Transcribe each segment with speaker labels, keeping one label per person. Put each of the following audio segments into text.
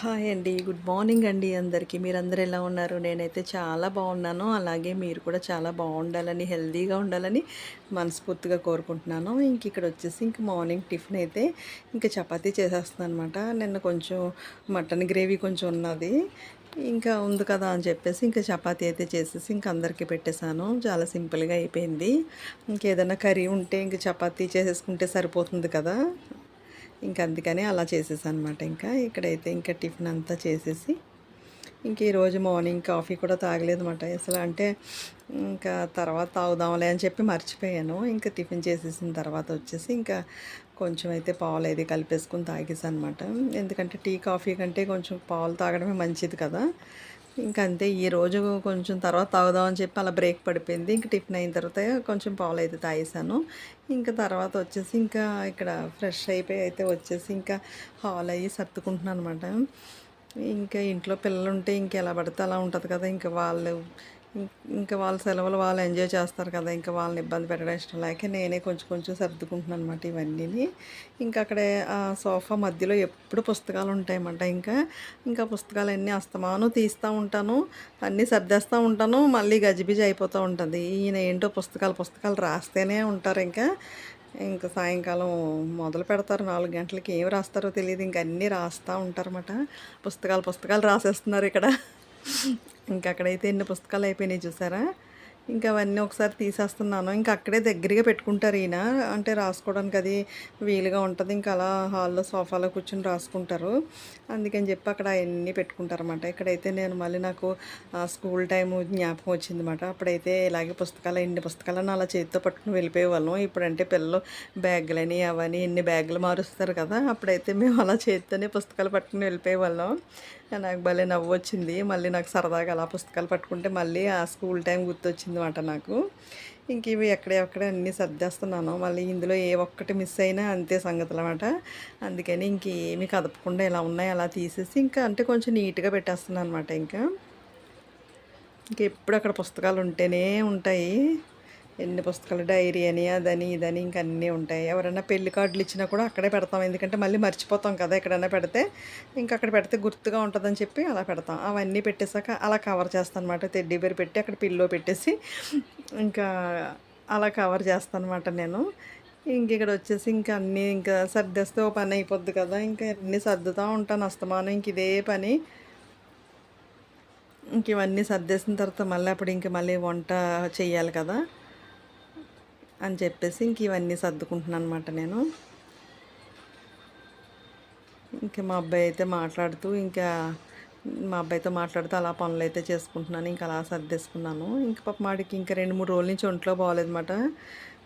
Speaker 1: Hi అండి. Good morning అండి అందరికీ. మీరందరూ ఎలా ఉన్నారు? నేనైతే చాలా బాగున్నాను. అలాగే మీరు కూడా చాలా బాగుండాలని హెల్తీగా ఉండాలని మనస్ఫూర్తిగా కోరుకుంటున్నాను. ఇంక ఇక్కడ వచ్చేసి ఇంక మార్నింగ్ టిఫిన్ అయితే ఇంకా చపాతీ చేసేస్తున్నాను అనమాట నిన్న కొంచెం మటన్ గ్రేవీ కొంచెం ఉన్నది. ఇంకా ఉంది కదా అని చెప్పేసి ఇంకా చపాతీ అయితే చేసేసి ఇంక అందరికీ పెట్టేశాను. చాలా సింపుల్గా అయిపోయింది. ఇంకేదైనా కర్రీ ఉంటే ఇంక చపాతీ చేసేసుకుంటే సరిపోతుంది కదా. ఇంకా అందుకని అలా చేసేసాను అనమాట ఇంకా ఇక్కడైతే ఇంకా టిఫిన్ అంతా చేసేసి ఇంక ఈరోజు మార్నింగ్ కాఫీ కూడా తాగలేదు అనమాట అసలు అంటే ఇంకా తర్వాత తాగుదాంలే అని చెప్పి మర్చిపోయాను. ఇంకా టిఫిన్ చేసేసిన తర్వాత వచ్చేసి ఇంకా కొంచెం అయితే పాలు అయితే కలిపేసుకుని తాగేసాను అనమాట ఎందుకంటే టీ కాఫీ కంటే కొంచెం పాలు తాగడమే మంచిది కదా. ఇంకంతే అంతే ఈ రోజు కొంచెం తర్వాత తాగుదామని చెప్పి అలా బ్రేక్ పడిపోయింది. ఇంకా టిఫిన్ అయిన తర్వాత కొంచెం పాలు అయితే తాగేసాను ఇంకా తర్వాత వచ్చేసి ఇంకా ఇక్కడ ఫ్రెష్ అయిపోయి అయితే వచ్చేసి ఇంకా హాల్ అయ్యి సర్దుకుంటున్నాను అనమాట ఇంకా ఇంట్లో పిల్లలు ఉంటే ఇంకెలా పడితే అలా ఉంటుంది కదా ఇంకా వాళ్ళు ఇంకా వాళ్ళ సెలవులు వాళ్ళు ఎంజాయ్ చేస్తారు కదా ఇంకా వాళ్ళని ఇబ్బంది పెట్టడం ఇష్టం లేక నేనే కొంచెం కొంచెం సర్దుకుంటున్నాను అనమాట ఇవన్నీ ఇంకా అక్కడే ఆ సోఫా మధ్యలో ఎప్పుడు పుస్తకాలు ఉంటాయన్నమాట. ఇంకా ఇంకా పుస్తకాలు అన్నీ అస్తమాను తీస్తూ ఉంటాను అన్నీ సర్దేస్తూ ఉంటాను మళ్ళీ గజిబిజి అయిపోతూ ఉంటుంది. ఈయన ఏంటో పుస్తకాలు పుస్తకాలు రాస్తేనే ఉంటారు ఇంకా. ఇంకా సాయంకాలం మొదలు పెడతారు నాలుగు గంటలకి ఏం రాస్తారో తెలియదు ఇంకా అన్నీ రాస్తూ ఉంటారన్నమాట. పుస్తకాలు పుస్తకాలు రాసేస్తున్నారు ఇక్కడ. ఇంకా అక్కడైతే ఎన్ని పుస్తకాలు అయిపోయినాయి చూసారా? ఇంకా అవన్నీ ఒకసారి తీసేస్తున్నాను. ఇంకా అక్కడే దగ్గరగా పెట్టుకుంటారు ఈయన. అంటే రాసుకోవడానికి అది వీలుగా ఉంటుంది. ఇంకా అలా హాల్లో సోఫాలో కూర్చొని రాసుకుంటారు. అందుకని చెప్పి అక్కడ అవన్నీ పెట్టుకుంటారు అనమాట ఇక్కడైతే నేను మళ్ళీ నాకు ఆ, స్కూల్ టైం జ్ఞాపకం వచ్చింది అన్నమాట అప్పుడైతే ఇలాగే పుస్తకాలు ఎన్ని పుస్తకాలను అలా చేతితో పట్టుకుని వెళ్ళిపోయేవాళ్ళం. ఇప్పుడంటే పిల్లలు బ్యాగులని అవని ఎన్ని బ్యాగులు మారుస్తారు కదా. అప్పుడైతే మేము అలా చేతితోనే పుస్తకాలు పట్టుకుని వెళ్ళిపోయేవాళ్ళం. నాకు భలే నవ్వు వచ్చింది మళ్ళీ నాకు సరదాగా అలా పుస్తకాలు పట్టుకుంటే మళ్ళీ ఆ స్కూల్ టైం గుర్తొచ్చింది అనమాట నాకు. ఇంక ఇవి ఎక్కడెక్కడే అన్నీ సర్దేస్తున్నాను. మళ్ళీ ఇందులో ఏ ఒక్కటి మిస్ అయినా అంతే సంగతులు అనమాట అందుకని ఇంకేమీ కదపకుండా ఇలా ఉన్నాయి అలా తీసేసి ఇంకా అంటే కొంచెం నీట్గా పెట్టేస్తున్నాను అనమాట ఇంకా. ఇంకెప్పుడు అక్కడ పుస్తకాలు ఉంటేనే ఉంటాయి. ఎన్ని పుస్తకాలు డైరీ అని అదని ఇదని ఇంక అన్నీ ఉంటాయి. ఎవరైనా పెళ్ళి కార్డులు ఇచ్చినా కూడా అక్కడే పెడతాం. ఎందుకంటే మళ్ళీ మర్చిపోతాం కదా ఎక్కడైనా పెడితే. ఇంకా అక్కడ పెడితే గుర్తుగా ఉంటుందని చెప్పి అలా పెడతాం. అవన్నీ పెట్టేశాక అలా కవర్ చేస్తాను అనమాట తెడ్డీ పెట్టి అక్కడ పిల్లో పెట్టేసి ఇంకా అలా కవర్ చేస్తాను అనమాట నేను. ఇంక ఇక్కడ వచ్చేసి ఇంకా అన్నీ ఇంకా సర్దేస్తే ఓ పని అయిపోద్ది కదా. ఇంకా అన్నీ సర్దుతూ ఉంటాను అస్తమానం. ఇంక ఇదే పని. ఇంక ఇవన్నీ సర్దేసిన తర్వాత మళ్ళీ అప్పుడు ఇంక మళ్ళీ వంట చేయాలి కదా. అని చెప్పేసి ఇంక ఇవన్నీ సర్దుకుంటున్నాను అనమాట నేను. ఇంకా మా అబ్బాయి అయితే మాట్లాడుతూ ఇంకా మా అబ్బాయితో మాట్లాడుతూ అలా పనులు అయితే చేసుకుంటున్నాను. ఇంకా అలా సర్దేసుకున్నాను. ఇంకా పాప మాడికి ఇంకా రెండు మూడు రోజుల నుంచి ఒంట్లో బాగాలేదన్నమాట.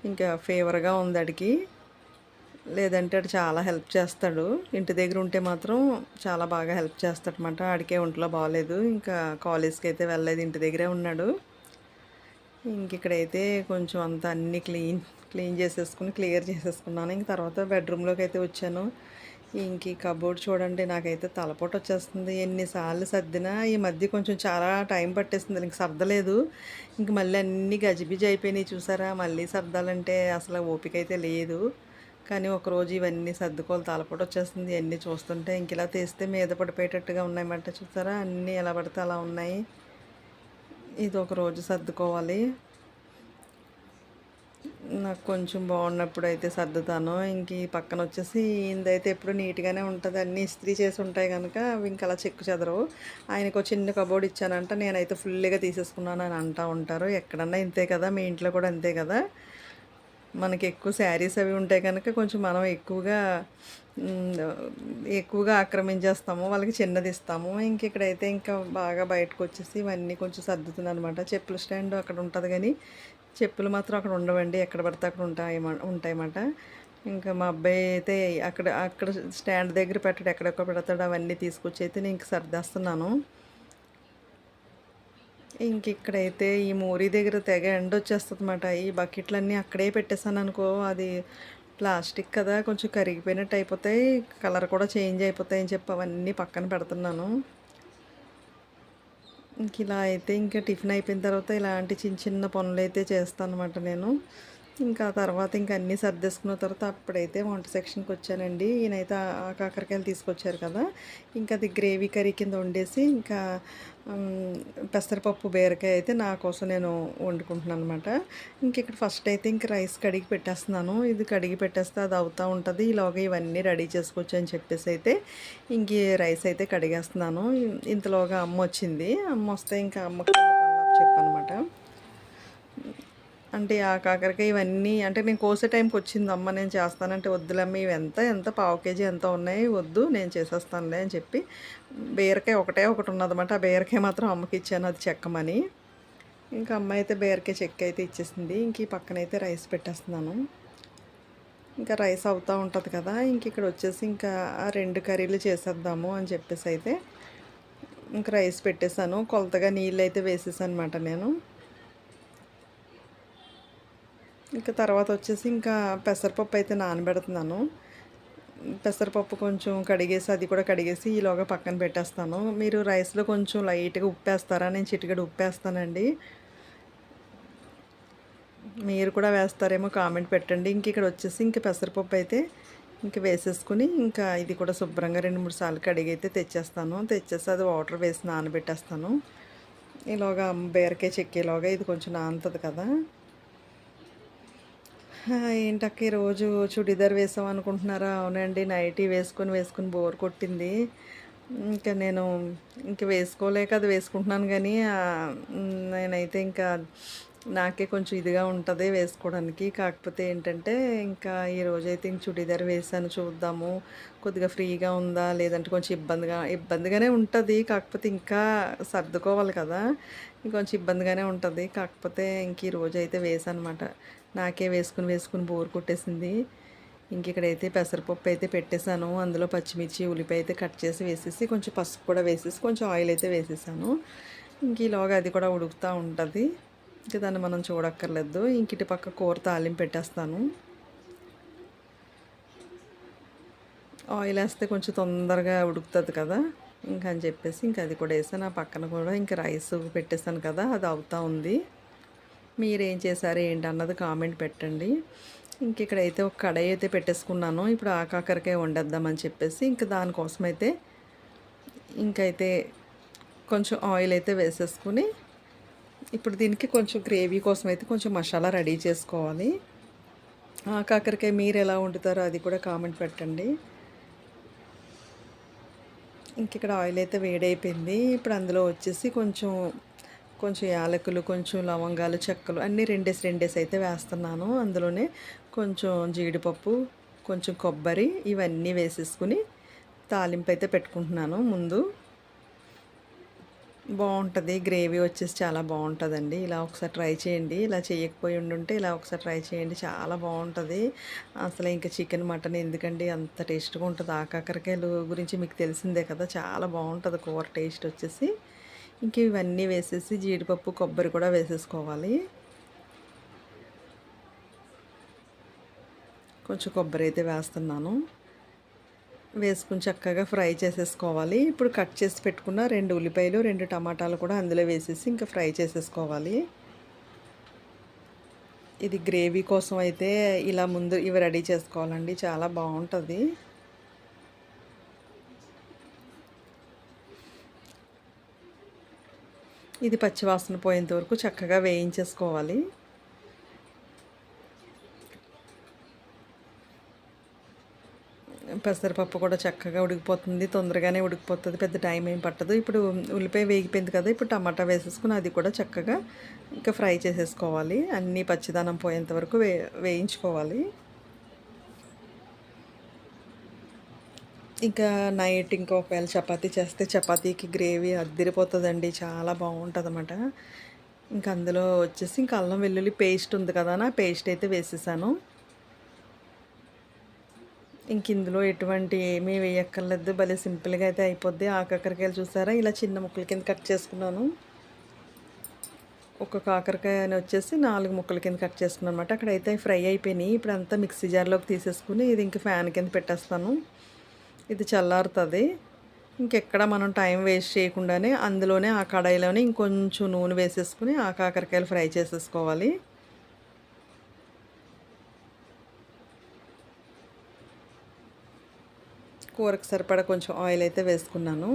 Speaker 1: ఇంకా ఫేవర్గా ఉంది అడికి లేదంటే అడు చాలా హెల్ప్ చేస్తాడు. ఇంటి దగ్గర ఉంటే మాత్రం చాలా బాగా హెల్ప్ చేస్తాడనమాట ఆడికే ఒంట్లో బాగాలేదు. ఇంకా కాలేజ్కి అయితే వెళ్ళలేదు. ఇంటి దగ్గరే ఉన్నాడు. ఇంక ఇక్కడైతే కొంచెం అంతా అన్నీ క్లీన్ క్లీన్ చేసేసుకుని క్లియర్ చేసేసుకున్నాను. ఇంక తర్వాత బెడ్రూమ్లోకి అయితే వచ్చాను. ఇంక ఈ కబోర్డ్ చూడండి నాకైతే తలపోటు వచ్చేస్తుంది. ఎన్నిసార్లు సర్దినా ఈ మధ్య కొంచెం చాలా టైం పట్టేస్తుంది ఇంక సర్దలేదు. ఇంక మళ్ళీ అన్ని గజిబిజి అయిపోయినాయి చూసారా? మళ్ళీ సర్దాలంటే అసలు ఓపిక అయితే లేదు. కానీ ఒకరోజు ఇవన్నీ సర్దుకోవాలి తలపోటు వచ్చేస్తుంది. ఇవన్నీ చూస్తుంటే ఇంక ఇలా తీస్తే మీద పడిపోయేటట్టుగా ఉన్నాయన్నమాట చూసారా? అన్నీ ఎలా పడితే అలా ఉన్నాయి. ఇది ఒక రోజు సర్దుకోవాలి. నాకు కొంచెం బాగున్నప్పుడు అయితే సర్దుతాను. ఇంక ఈ పక్కన వచ్చేసి ఇందైతే ఎప్పుడు నీట్గానే ఉంటుంది. అన్నీ ఇస్త్రీ చేసి ఉంటాయి కనుక అవి ఇంకా అలా చెక్కు చెదరవు. ఆయనకు ఒక చిన్న కబోర్డ్ ఇచ్చానంట. నేనైతే ఫుల్గా తీసేసుకున్నాను అని అంటూ ఉంటారు. ఎక్కడన్నా ఇంతే కదా మీ ఇంట్లో కూడా అంతే కదా. మనకి ఎక్కువ శారీస్ అవి ఉంటాయి కనుక కొంచెం మనం ఎక్కువగా ఎక్కువగా ఆక్రమించేస్తాము వాళ్ళకి చిన్నది ఇస్తాము. ఇంక ఇక్కడైతే ఇంకా బాగా బయటకు వచ్చేసి ఇవన్నీ కొంచెం సర్దుతుంది అనమాట చెప్పుల స్టాండ్ అక్కడ ఉంటుంది కానీ చెప్పులు మాత్రం అక్కడ ఉండవండి. ఎక్కడ పడితే అక్కడ ఉంటాయి ఉంటాయన్నమాట. ఇంకా మా అబ్బాయి అయితే అక్కడ అక్కడ స్టాండ్ దగ్గర పెట్టాడు ఎక్కడెక్కడ పెడతాడు అవన్నీ తీసుకొచ్చి అయితే నేను ఇంక సర్దేస్తున్నాను. ఇంక ఇక్కడైతే ఈ మోరీ దగ్గర తెగ ఎండ వచ్చేస్తుంది అనమాట ఈ బకెట్లన్నీ అక్కడే పెట్టేశాను అనుకో అది ప్లాస్టిక్ కదా కొంచెం కరిగిపోయినట్టు అయిపోతాయి కలర్ కూడా చేంజ్ అయిపోతాయి అని చెప్పి అవన్నీ పక్కన పెడుతున్నాను. ఇంక ఇలా అయితే ఇంకా టిఫిన్ అయిపోయిన తర్వాత ఇలాంటి చిన్న చిన్న పనులు అయితే చేస్తాను అనమాట నేను. ఇంకా తర్వాత ఇంకా అన్నీ సర్దేసుకున్న తర్వాత అప్పుడైతే వంట సెక్షన్కి వచ్చానండి. ఈయనైతే ఆ కాకరకాయలు తీసుకొచ్చారు కదా. ఇంకా అది గ్రేవీ కర్రీ కింద వండేసి ఇంకా పెసరపప్పు బీరకాయ అయితే నా కోసం నేను వండుకుంటున్నాను అనమాట ఇంక ఇక్కడ ఫస్ట్ అయితే ఇంక రైస్ కడిగి పెట్టేస్తున్నాను. ఇది కడిగి పెట్టేస్తే అది అవుతూ ఉంటుంది. ఈలోగా ఇవన్నీ రెడీ చేసుకోవచ్చు అని చెప్పేసి అయితే ఇంక రైస్ అయితే కడిగేస్తున్నాను. ఇంతలోగా అమ్మ వచ్చింది. అమ్మ వస్తే ఇంకా అమ్మకి చెప్పనమాట అంటే ఆ కాకరకాయ ఇవన్నీ అంటే నేను కోసే టైంకి వచ్చింది అమ్మ నేను చేస్తానంటే వద్దులమ్మ ఇవి ఎంత ఎంత పావు కేజీ ఎంత ఉన్నాయి వద్దు నేను చేసేస్తానులే అని చెప్పి బీరకాయ ఒకటే ఒకటి ఉన్నదన్నమాట. ఆ బీరకాయ మాత్రం అమ్మకి ఇచ్చాను అది చెక్కమని. ఇంకా అమ్మ అయితే బీరకాయ చెక్క అయితే ఇచ్చేసింది. ఇంక ఈ పక్కన అయితే రైస్ పెట్టేస్తున్నాను. ఇంకా రైస్ అవుతూ ఉంటుంది కదా ఇంక ఇక్కడ వచ్చేసి ఇంకా ఆ రెండు కర్రీలు చేసేద్దాము అని చెప్పేసి అయితే ఇంక రైస్ పెట్టేశాను. కొలతగా నీళ్ళు అయితే వేసేసాను అనమాట నేను. ఇంకా తర్వాత వచ్చేసి ఇంకా పెసరపప్పు అయితే నానబెడుతున్నాను. పెసరపప్పు కొంచెం కడిగేసి అది కూడా కడిగేసి ఈలోగా పక్కన పెట్టేస్తాను. మీరు రైస్లో కొంచెం లైట్గా ఉప్పేస్తారా? నేను చిటికెడు ఉప్పేస్తానండి. మీరు కూడా వేస్తారేమో కామెంట్ పెట్టండి. ఇంక ఇక్కడ వచ్చేసి ఇంక పెసరపప్పు అయితే ఇంక వేసేసుకుని ఇంకా ఇది కూడా శుభ్రంగా రెండు మూడు సార్లు కడిగి అయితే తెచ్చేస్తాను. తెచ్చేసి అది వాటర్ వేసి నానబెట్టేస్తాను. ఈలోగా బీరకాయ చెక్కేలాగా ఇది కొంచెం నానుతుంది కదా. ఏంటక్క ఈరోజు చుడిదార్ వేసాం అనుకుంటున్నారా? అవునండి నైటీ వేసుకొని వేసుకొని బోర్ కొట్టింది. ఇంకా నేను ఇంక వేసుకోలేక అది వేసుకుంటున్నాను కానీ నేనైతే ఇంకా నాకే కొంచెం ఇదిగా ఉంటుంది వేసుకోవడానికి. కాకపోతే ఏంటంటే ఇంకా ఈరోజు అయితే ఇంక చుడిదార్ వేసాను చూద్దాము. కొద్దిగా ఫ్రీగా ఉందా? లేదంటే కొంచెం ఇబ్బందిగా ఇబ్బందిగానే ఉంటుంది. కాకపోతే ఇంకా సర్దుకోవాలి కదా. ఇంకొంచెం ఇబ్బందిగానే ఉంటుంది. కాకపోతే ఇంక ఈ రోజు అయితే వేసాను అనమాట నాకే వేసుకుని వేసుకుని బోర్ కొట్టేసింది. ఇంక ఇక్కడైతే పెసరపప్పు అయితే పెట్టేశాను. అందులో పచ్చిమిర్చి ఉల్లిపాయ అయితే కట్ చేసి వేసేసి కొంచెం పసుపు కూడా వేసేసి కొంచెం ఆయిల్ అయితే వేసేసాను. ఇంక ఈలోగా అది కూడా ఉడుకుతూ ఉంటుంది. ఇంక దాన్ని మనం చూడక్కర్లేదు. ఇంక ఇటు పక్క కూర తాలింపు పెట్టేస్తాను. ఆయిల్ వేస్తే కొంచెం తొందరగా ఉడుకుతుంది కదా. ఇంకా అని చెప్పేసి ఇంక అది కూడా వేసాను. ఆ పక్కన కూడా ఇంక రైస్ పెట్టేసాను కదా. అది అవుతూ ఉంది. మీరేం చేశారు? ఏంటి అన్నది కామెంట్ పెట్టండి. ఇంక ఇక్కడైతే ఒక కడాయి అయితే పెట్టేసుకున్నాను. ఇప్పుడు ఆ కాకరకాయ వండేద్దామని చెప్పేసి ఇంకా దానికోసం అయితే ఇంకైతే కొంచెం ఆయిల్ అయితే వేసేసుకుని ఇప్పుడు దీనికి కొంచెం గ్రేవీ కోసం అయితే కొంచెం మసాలా రెడీ చేసుకోవాలి. ఆ కాకరకాయ మీరు ఎలా వండుతారో అది కూడా కామెంట్ పెట్టండి. ఇంక ఇక్కడ ఆయిల్ అయితే వేడైపోయింది. ఇప్పుడు అందులో వచ్చేసి కొంచెం కొంచెం యాలకులు కొంచెం లవంగాలు చెక్కలు అన్నీ రెండేసి రెండేసి అయితే వేస్తున్నాను. అందులోనే కొంచెం జీడిపప్పు కొంచెం కొబ్బరి ఇవన్నీ వేసేసుకుని తాలింపు అయితే పెట్టుకుంటున్నాను ముందు. బాగుంటుంది. గ్రేవీ వచ్చేసి చాలా బాగుంటుందండి. ఇలా ఒకసారి ట్రై చేయండి. ఇలా చేయకపోయి ఉండుంటే ఇలా ఒకసారి ట్రై చేయండి. చాలా బాగుంటుంది. అసలు ఇంకా చికెన్ మటన్ ఎందుకండి? అంత టేస్ట్గా ఉంటుంది. ఆకాకరకాయలు గురించి మీకు తెలిసిందే కదా. చాలా బాగుంటుంది కూర టేస్ట్ వచ్చేసి. ఇంక ఇవన్నీ వేసేసి జీడిపప్పు కొబ్బరి కూడా వేసేసుకోవాలి. కొంచెం కొబ్బరి అయితే వేస్తున్నాను. వేసుకుని చక్కగా ఫ్రై చేసేసుకోవాలి. ఇప్పుడు కట్ చేసి పెట్టుకున్న రెండు ఉల్లిపాయలు రెండు టమాటాలు కూడా అందులో వేసేసి ఇంకా ఫ్రై చేసేసుకోవాలి. ఇది గ్రేవీ కోసం అయితే ఇలా ముందు ఇవి రెడీ చేసుకోవాలండి. చాలా బాగుంటుంది. ఇది పచ్చివాసన పోయేంత వరకు చక్కగా వేయించేసుకోవాలి. పెసరపప్పు కూడా చక్కగా ఉడికిపోతుంది తొందరగానే ఉడికిపోతుంది పెద్ద టైం ఏం పట్టదు. ఇప్పుడు ఉల్లిపాయ వేగిపోయింది కదా ఇప్పుడు టమాటా వేసేసుకుని అది కూడా చక్కగా ఇంకా ఫ్రై చేసేసుకోవాలి. అన్నీ పచ్చిదానం పోయేంత వరకు వే వేయించుకోవాలి. ఇంకా నైట్ ఇంకా ఒకవేళ చపాతీ చేస్తే చపాతీకి గ్రేవీ అద్దిరిపోతుందండి. చాలా బాగుంటుంది అన్నమాట ఇంకా అందులో వచ్చేసి ఇంకా అల్లం వెల్లుల్లి పేస్ట్ ఉంది కదా నా పేస్ట్ అయితే వేసేసాను. ఇంక ఇందులో ఎటువంటి ఏమీ వేయక్కర్లేదు భలే సింపుల్గా అయితే అయిపోద్ది. ఆ కాకరకాయలు చూసారా? ఇలా చిన్న ముక్కల కింద కట్ చేసుకున్నాను. ఒక కాకరకాయని వచ్చేసి నాలుగు ముక్కల కింద కట్ చేసుకున్నాను అనమాట అక్కడైతే ఫ్రై అయిపోయినాయి. ఇప్పుడు అంతా మిక్సీ జార్లోకి తీసేసుకుని ఇది ఇంక ఫ్యాన్ కింద పెట్టేస్తాను. ఇది చల్లారుతుంది. ఇంకెక్కడ మనం టైం వేస్ట్ చేయకుండానే అందులోనే ఆ కడాయిలోనే ఇంకొంచెం నూనె వేసేసుకుని ఆ కాకరకాయలు ఫ్రై చేసేసుకోవాలి. కూరకు సరిపడా కొంచెం ఆయిల్ అయితే వేసుకున్నాను.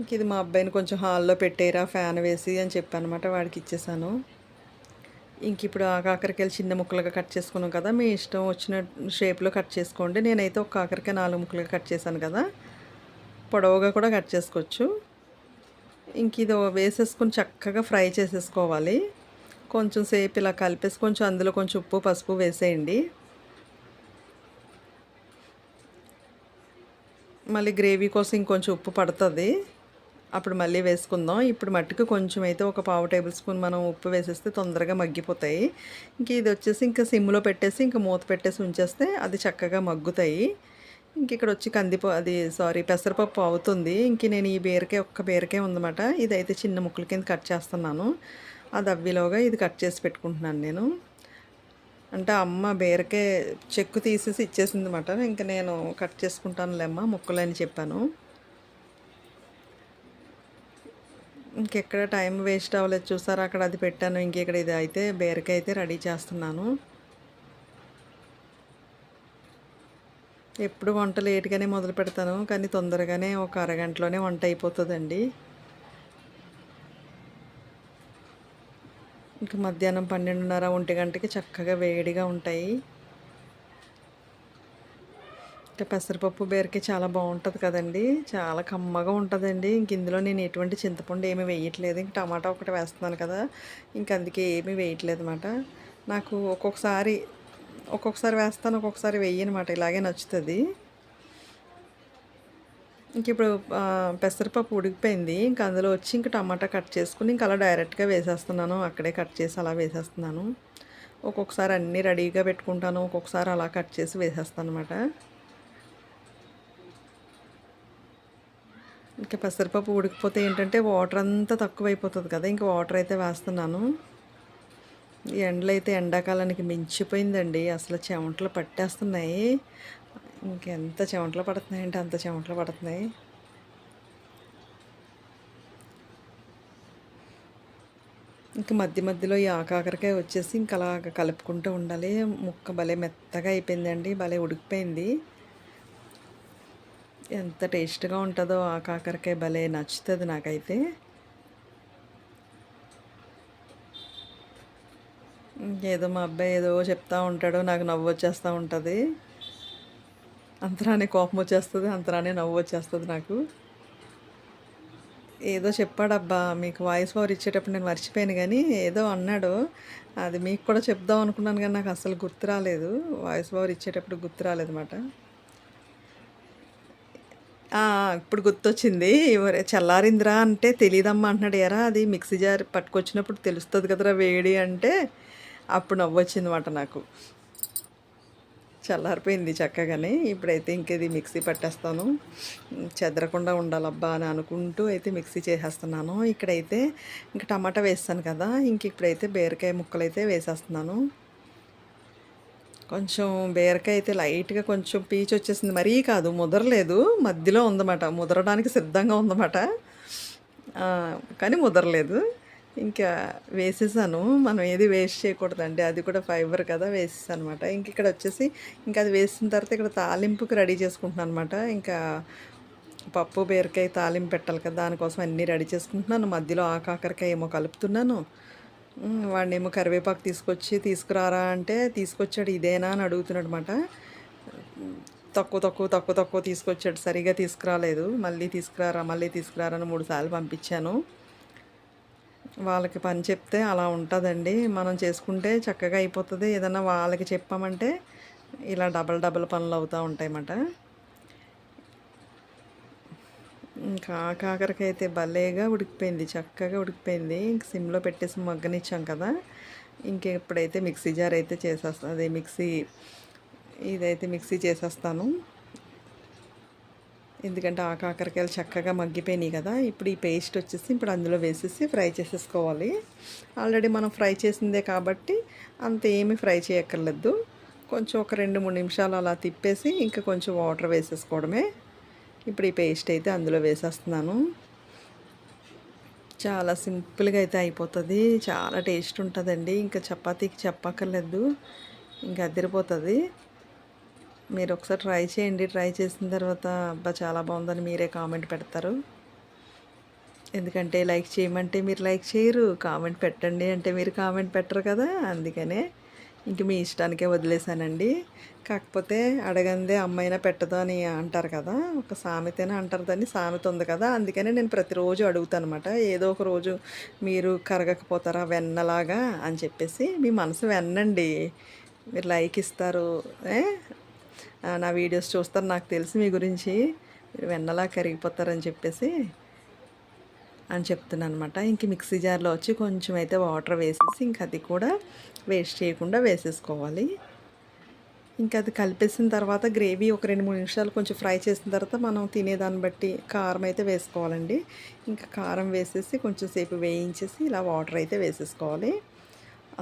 Speaker 1: ఇంక ఇది మా అబ్బాయిని కొంచెం హాల్లో పెట్టేరా ఫ్యాన్ వేసి అని చెప్పానమాట వాడికి ఇచ్చేసాను. ఇంక ఇప్పుడు ఆ కాకరకాయలు చిన్న ముక్కలుగా కట్ చేసుకున్నాం కదా మీ ఇష్టం వచ్చిన షేప్లో కట్ చేసుకోండి. నేనైతే ఒక కాకరకాయ నాలుగు ముక్కలుగా కట్ చేశాను కదా పొడవుగా కూడా కట్ చేసుకోవచ్చు. ఇంక ఇది వేసేసుకొని చక్కగా ఫ్రై చేసేసుకోవాలి. కొంచెం సేపు ఇలా కలిపేసి కొంచెం అందులో కొంచెం ఉప్పు పసుపు వేసేయండి. మళ్ళీ గ్రేవీ కోసం ఇంకొంచెం ఉప్పు పడుతుంది. అప్పుడు మళ్ళీ వేసుకుందాం. ఇప్పుడు మట్టుకు కొంచెం అయితే ఒక పావు టేబుల్ స్పూన్ మనం ఉప్పు వేసేస్తే తొందరగా మగ్గిపోతాయి. ఇంక ఇది వచ్చేసి ఇంకా సిమ్లో పెట్టేసి ఇంకా మూత పెట్టేసి ఉంచేస్తే అది చక్కగా మగ్గుతాయి. ఇంక ఇక్కడ వచ్చి కందిపో అది సారీ పెసరపప్పు అవుతుంది. ఇంక నేను ఈ బీరకాయ ఒక్క బీరకాయ ఉందన్నమాట. ఇదైతే చిన్న ముక్కల కింద కట్ చేస్తున్నాను. అది అవ్విలోగా ఇది కట్ చేసి పెట్టుకుంటున్నాను నేను. అంటే అమ్మ బీరకాయ చెక్కు తీసేసి ఇచ్చేసింది అనమాట ఇంకా నేను కట్ చేసుకుంటానులేమ్మ ముక్కలని చెప్పాను. ఇంకెక్కడ టైం వేస్ట్ అవ్వలేదు. చూసారా? అక్కడ అది పెట్టాను. ఇంకెక్కడ ఇది అయితే బీరకాయ అయితే రెడీ చేస్తున్నాను. ఎప్పుడు వంట లేట్గానే మొదలు పెడతాను. కానీ తొందరగానే ఒక అరగంటలోనే వంట అయిపోతుందండి. ఇంకా మధ్యాహ్నం పన్నెండున్నర ఒంటి గంటకి చక్కగా వేడిగా ఉంటాయి. పెసరపప్పు బీరకాయ చాలా బాగుంటుంది కదండి. చాలా కమ్మగా ఉంటుందండి. ఇంక ఇందులో నేను ఎటువంటి చింతపండు ఏమీ వేయట్లేదు. ఇంక టమాటా ఒకటి వేస్తున్నాను కదా. ఇంక అందుకే ఏమీ వేయట్లేదు అనమాట నాకు ఒక్కొక్కసారి ఒక్కొక్కసారి వేస్తాను ఒక్కొక్కసారి వేయనమాట ఇలాగే నచ్చుతుంది. ఇంక ఇప్పుడు పెసరపప్పు ఉడికిపోయింది. ఇంక అందులో వచ్చి ఇంక టమాటా కట్ చేసుకుని ఇంక అలా డైరెక్ట్గా వేసేస్తున్నాను. అక్కడే కట్ చేసి అలా వేసేస్తున్నాను. ఒక్కొక్కసారి అన్నీ రెడీగా పెట్టుకుంటాను. ఒక్కొక్కసారి అలా కట్ చేసి వేసేస్తాను అనమాట ఇంకా పెసరపప్పు ఉడికిపోతే ఏంటంటే వాటర్ అంతా తక్కువైపోతుంది కదా ఇంకా వాటర్ అయితే వేస్తున్నాను. ఈ ఎండలు అయితే ఎండాకాలానికి మించిపోయిందండి అసలు చెమటలు పట్టేస్తున్నాయి. ఇంకెంత చెమటలు పడుతున్నాయంటే అంత చెమటలు పడుతున్నాయి. ఇంకా మధ్య మధ్యలో ఈ ఆకాకరకాయ వచ్చేసి ఇంకా అలా కలుపుకుంటూ ఉండాలి. ముక్క భలే మెత్తగా అయిపోయిందండి భలే ఉడికిపోయింది. ఎంత టేస్ట్గా ఉంటుందో ఆ కాకరకాయ భలే నచ్చుతుంది నాకైతే. ఏదో మా అబ్బాయి ఏదో చెప్తా ఉంటాడు నాకు నవ్వు వచ్చేస్తూ ఉంటుంది. అంతరానే కోపం వచ్చేస్తుంది అంతరానే నవ్వు వచ్చేస్తుంది నాకు. ఏదో చెప్పాడబ్బా మీకు వాయిస్ ఓవర్ ఇచ్చేటప్పుడు నేను మర్చిపోయాను కానీ ఏదో అన్నాడు. అది మీకు కూడా చెప్దాం అనుకున్నాను కానీ నాకు అసలు గుర్తు రాలేదు. వాయిస్ ఓవర్ ఇచ్చేటప్పుడు గుర్తు రాలేదన్నమాట. ఇప్పుడు గుర్తొచ్చింది. చల్లారిందిరా అంటే తెలియదమ్మా అంటున్నాడు. ఎరా అది మిక్సీ జార్ పట్టుకొచ్చినప్పుడు తెలుస్తుంది కదరా వేడి అంటే అప్పుడు నవ్వొచ్చింది మాట నాకు. చల్లారిపోయింది చక్కగానే. ఇప్పుడైతే ఇంకేది మిక్సీ పట్టేస్తాను. చెదరకుండా ఉండాలబ్బా అని అనుకుంటూ అయితే మిక్సీ చేసేస్తున్నాను. ఇక్కడైతే ఇంకా టమాటా వేస్తాను కదా. ఇంక ఇప్పుడైతే బీరకాయ ముక్కలు అయితే వేసేస్తున్నాను. కొంచెం బీరకాయ అయితే లైట్గా కొంచెం పీచు వచ్చేసింది. మరీ కాదు ముదరలేదు. మధ్యలో ఉందన్నమాట. ముదరడానికి సిద్ధంగా ఉందన్నమాట. కానీ ముదరలేదు. ఇంకా వేసేసాను. మనం ఏది వేస్ట్ చేయకూడదండి. అది కూడా ఫైబర్ కదా వేసేసాను అనమాట ఇంక ఇక్కడ వచ్చేసి ఇంకా అది వేసిన తర్వాత ఇక్కడ తాలింపుకి రెడీ చేసుకుంటున్నాను అనమాట ఇంకా పప్పు బీరకాయ తాలింపు పెట్టాలి కదా దానికోసం అన్నీ రెడీ చేసుకుంటున్నాను. మధ్యలో ఆకాకరకాయ ఏమో కలుపుతున్నాను. వాడినేమో కరివేపాకు తీసుకొచ్చి తీసుకురారా అంటే తీసుకొచ్చాడు ఇదేనా అని అడుగుతున్నాడు అనమాట తక్కువ తక్కువ తక్కువ తక్కువ తీసుకొచ్చాడు సరిగా తీసుకురాలేదు. మళ్ళీ తీసుకురారా మళ్ళీ తీసుకురారా అని మూడు సార్లు పంపించాను. వాళ్ళకి పని చెప్తే అలా ఉంటుందండి. మనం చేసుకుంటే చక్కగా అయిపోతుంది. ఏదన్నా వాళ్ళకి చెప్పామంటే ఇలా డబల్ డబల్ పనులు అవుతూ ఉంటాయన్నమాట. ఇంకా కాకరకాయ అయితే భలేగా ఉడికిపోయింది చక్కగా ఉడికిపోయింది. ఇంక సిమ్లో పెట్టేసి మగ్గనిచ్చాం కదా. ఇంక ఇప్పుడైతే మిక్సీ జార్ అయితే చేసేస్తాను అదే మిక్సీ ఇదైతే మిక్సీ చేసేస్తాను. ఎందుకంటే ఆ కాకరకాయలు చక్కగా మగ్గిపోయినాయి కదా. ఇప్పుడు ఈ పేస్ట్ వచ్చేసి ఇప్పుడు అందులో వేసేసి ఫ్రై చేసేసుకోవాలి. ఆల్రెడీ మనం ఫ్రై చేసిందే కాబట్టి అంత ఏమీ ఫ్రై చేయక్కర్లేదు. కొంచెం ఒక రెండు మూడు నిమిషాలు అలా తిప్పేసి ఇంకా కొంచెం వాటర్ వేసేసుకోవడమే. ఇప్పుడు ఈ పేస్ట్ అయితే అందులో వేసేస్తున్నాను. చాలా సింపుల్గా అయితే అయిపోతుంది. చాలా టేస్ట్ ఉంటుందండి. ఇంకా చపాతీకి చెప్పక్కర్లేదు. ఇంకా అదిరిపోతుంది. మీరు ఒకసారి ట్రై చేయండి. ట్రై చేసిన తర్వాత అబ్బా చాలా బాగుందని మీరే కామెంట్ పెడతారు. ఎందుకంటే లైక్ చేయమంటే మీరు లైక్ చేయరు. కామెంట్ పెట్టండి అంటే మీరు కామెంట్ పెట్టరు కదా. అందుకనే ఇంక మీ ఇష్టానికే వదిలేశానండి. కాకపోతే అడగందే అమ్మైనా పెట్టదు అని అంటారు కదా ఒక సామెతనే అంటారు దాన్ని సామెత ఉంది కదా అందుకనే నేను ప్రతిరోజు అడుగుతాను అనమాట ఏదో ఒక రోజు మీరు కరగకపోతారా వెన్నలాగా అని చెప్పేసి మీ మనసు వెన్నండి. మీరు లైక్ ఇస్తారు ఏ? నా వీడియోస్ చూస్తారు నాకు తెలిసి మీ గురించి. మీరు వెన్నలా కరిగిపోతారని చెప్పేసి అని చెప్తున్నాను అనమాట ఇంక మిక్సీ జార్లో వచ్చి కొంచెం అయితే వాటర్ వేసేసి ఇంక అది కూడా వేస్ట్ చేయకుండా వేసేసుకోవాలి. ఇంకా అది కలిపేసిన తర్వాత గ్రేవీ ఒక రెండు మూడు నిమిషాలు కొంచెం ఫ్రై చేసిన తర్వాత మనం తినేదాన్ని బట్టి కారం అయితే వేసుకోవాలండి. ఇంకా కారం వేసేసి కొంచెం సేపు వేయించేసి ఇలా వాటర్ అయితే వేసేసుకోవాలి.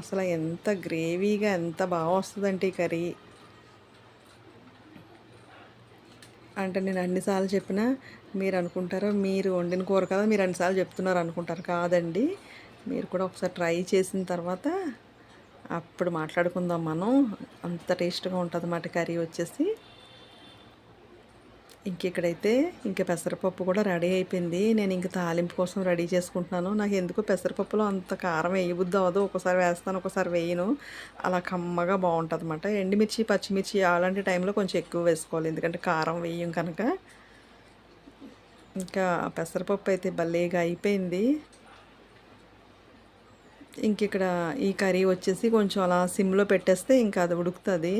Speaker 1: అసలు ఎంత గ్రేవీగా ఎంత బాగా వస్తుందంటే ఈ కర్రీ. అంటే నేను అన్నిసార్లు చెప్పినా మీరు అనుకుంటారు మీరు వండిన కూర కదా మీరు అన్నిసార్లు చెప్తున్నారు అనుకుంటారు కాదండి. మీరు కూడా ఒకసారి ట్రై చేసిన తర్వాత అప్పుడు మాట్లాడుకుందాం మనం. అంత టేస్ట్గా ఉంటుంది అన్నమాట కర్రీ వచ్చేసి. ఇంక ఇక్కడైతే ఇంక పెసరపప్పు కూడా రెడీ అయిపోయింది. నేను ఇంక తాలింపు కోసం రెడీ చేసుకుంటున్నాను. నాకు ఎందుకు పెసరపప్పులో అంత కారం వేయబుద్ది అవ్వదు. ఒకసారి వేస్తాను ఒకసారి వేయను. అలా కమ్మగా బాగుంటుంది అనమాట ఎండుమిర్చి పచ్చిమిర్చి అలాంటి టైంలో కొంచెం ఎక్కువ వేసుకోవాలి. ఎందుకంటే కారం వేయం కనుక. ఇంకా పెసరపప్పు అయితే భలేగా అయిపోయింది. ఇంక ఇక్కడ ఈ కర్రీ వచ్చేసి కొంచెం అలా సిమ్లో పెట్టేస్తే ఇంకా అది ఉడుకుతుంది.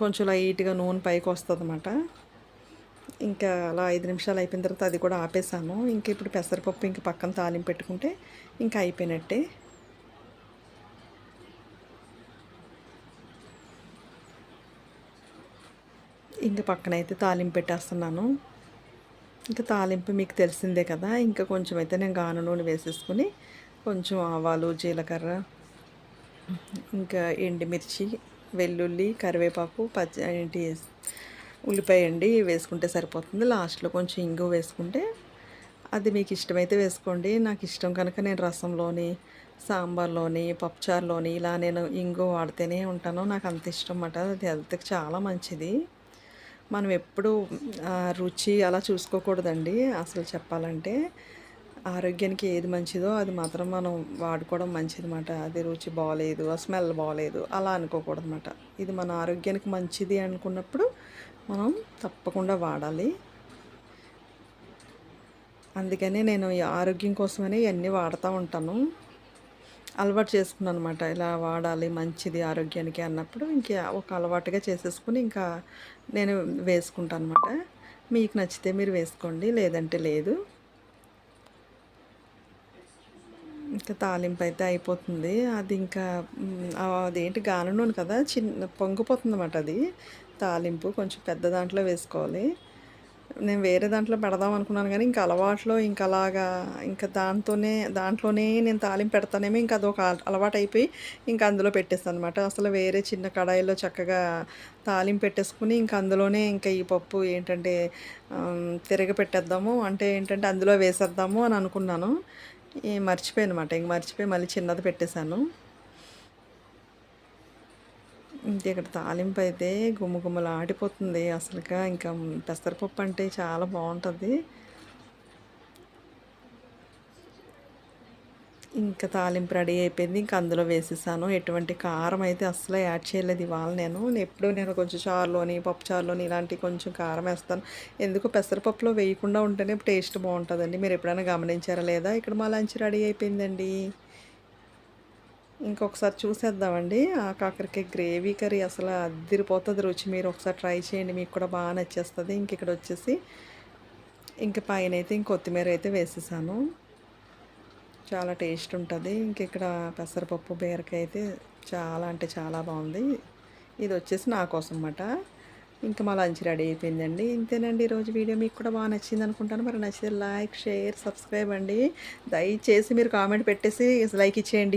Speaker 1: కొంచెం లైట్గా నూనె పైకి వస్తుంది అనమాట ఇంకా అలా ఐదు నిమిషాలు అయిపోయిన తర్వాత అది కూడా ఆపేసాను. ఇంకా ఇప్పుడు పెసరపప్పు ఇంక పక్కన తాలింపు పెట్టుకుంటే ఇంకా అయిపోయినట్టే. ఇంకా పక్కన అయితే తాలింపు పెట్టేస్తున్నాను. ఇంకా తాలింపు మీకు తెలిసిందే కదా ఇంకా కొంచెం అయితే నేను గాను నూనె వేసేసుకుని కొంచెం ఆవాలు జీలకర్ర ఇంకా ఎండుమిర్చి వెల్లుల్లి కరివేపాకు పచ్చి ఏంటి ఉల్లిపాయ అండి వేసుకుంటే సరిపోతుంది. లాస్ట్లో కొంచెం ఇంగు వేసుకుంటే అది మీకు ఇష్టమైతే వేసుకోండి. నాకు ఇష్టం కనుక నేను రసంలోని సాంబార్లోని పప్పుచారులోని ఇలా నేను ఇంగు వాడితేనే ఉంటాను. నాకు అంత ఇష్టం అన్నమాట అది హెల్త్కి చాలా మంచిది. మనం ఎప్పుడు రుచి అలా చూసుకోకూడదండి. అసలు చెప్పాలంటే ఆరోగ్యానికి ఏది మంచిదో అది మాత్రం మనం వాడుకోవడం మంచిదన్నమాట. అది రుచి బాగలేదు ఆ స్మెల్ బాగలేదు అలా అనుకోకూడదు అనమాట ఇది మన ఆరోగ్యానికి మంచిది అనుకున్నప్పుడు మనం తప్పకుండా వాడాలి. అందుకనే నేను ఈ ఆరోగ్యం కోసమని ఇవన్నీ వాడుతూ ఉంటాను. అలవాటు చేసుకున్నాను అనమాట ఇలా వాడాలి మంచిది ఆరోగ్యానికి అన్నప్పుడు ఇంకా ఒక అలవాటుగా చేసేసుకుని ఇంకా నేను వేసుకుంటాను అనమాట మీకు నచ్చితే మీరు వేసుకోండి లేదంటే లేదు. ఇంకా తాలింపు అయితే అయిపోతుంది. అది ఇంకా అదేంటి గాను కదా చిన్న పొంగిపోతుంది అన్నమాట అది. తాలింపు కొంచెం పెద్ద దాంట్లో వేసుకోవాలి. నేను వేరే దాంట్లో పెడదాం అనుకున్నాను కానీ ఇంకా అలవాట్లో ఇంకా అలాగా ఇంకా దాంతోనే దాంట్లోనే నేను తాలింపు పెడతానేమో ఇంకా అదొక అలవాటు అయిపోయి ఇంకా అందులో పెట్టేస్తాను అనమాట అసలు వేరే చిన్న కడాయిలో చక్కగా తాలింపు పెట్టేసుకుని ఇంకా అందులోనే ఇంకా ఈ పప్పు ఏంటంటే తిరగ పెట్టేద్దాము. అంటే ఏంటంటే అందులో వేసేద్దాము అని అనుకున్నాను. మర్చిపోయాను అనమాట ఇంక మర్చిపోయి మళ్ళీ చిన్నది పెట్టేశాను. ఇంక ఇక్కడ తాలింపు అయితే గుమ్మగుమ్మలు ఆడిపోతుంది అసలుగా. ఇంకా పెసరపప్పు అంటే చాలా బాగుంటుంది. ఇంకా తాలింపు రెడీ అయిపోయింది. ఇంకా అందులో వేసేసాను. ఎటువంటి కారం అయితే అస్సలు యాడ్ చేయలేదు ఇవాళ నేను. ఎప్పుడూ నేను కొంచెం చారులోని పప్పు చారులోని ఇలాంటి కొంచెం కారం వేస్తాను. ఎందుకు? పెసరపప్పులో వేయకుండా ఉంటేనే టేస్ట్ బాగుంటుందండి. మీరు ఎప్పుడైనా గమనించారా లేదా? ఇక్కడ మా లంచ్ రెడీ అయిపోయిందండి. ఇంకొకసారి చూసేద్దామండి. ఆ కాకరకాయ గ్రేవీ కర్రీ అసలు అద్దిరిపోతుంది రుచి. మీరు ఒకసారి ట్రై చేయండి. మీకు కూడా బాగా నచ్చేస్తుంది. ఇంక ఇక్కడ వచ్చేసి ఇంక పైన అయితే ఇంక కొత్తిమీర అయితే వేసేసాను. చాలా టేస్ట్ ఉంటుంది. ఇంక ఇక్కడ పెసరపప్పు బీరకాయ అయితే చాలా అంటే చాలా బాగుంది. ఇది వచ్చేసి నా కోసం అన్నమాట ఇంకా మా లంచ్ రెడీ అయిపోయిందండి. ఇంతేనండి ఈరోజు వీడియో. మీకు కూడా బాగా నచ్చింది అనుకుంటాను. మరి నచ్చితే లైక్ షేర్ సబ్స్క్రైబ్ అండి. దయచేసి మీరు కామెంట్ పెట్టేసి లైక్ ఇచ్చేయండి.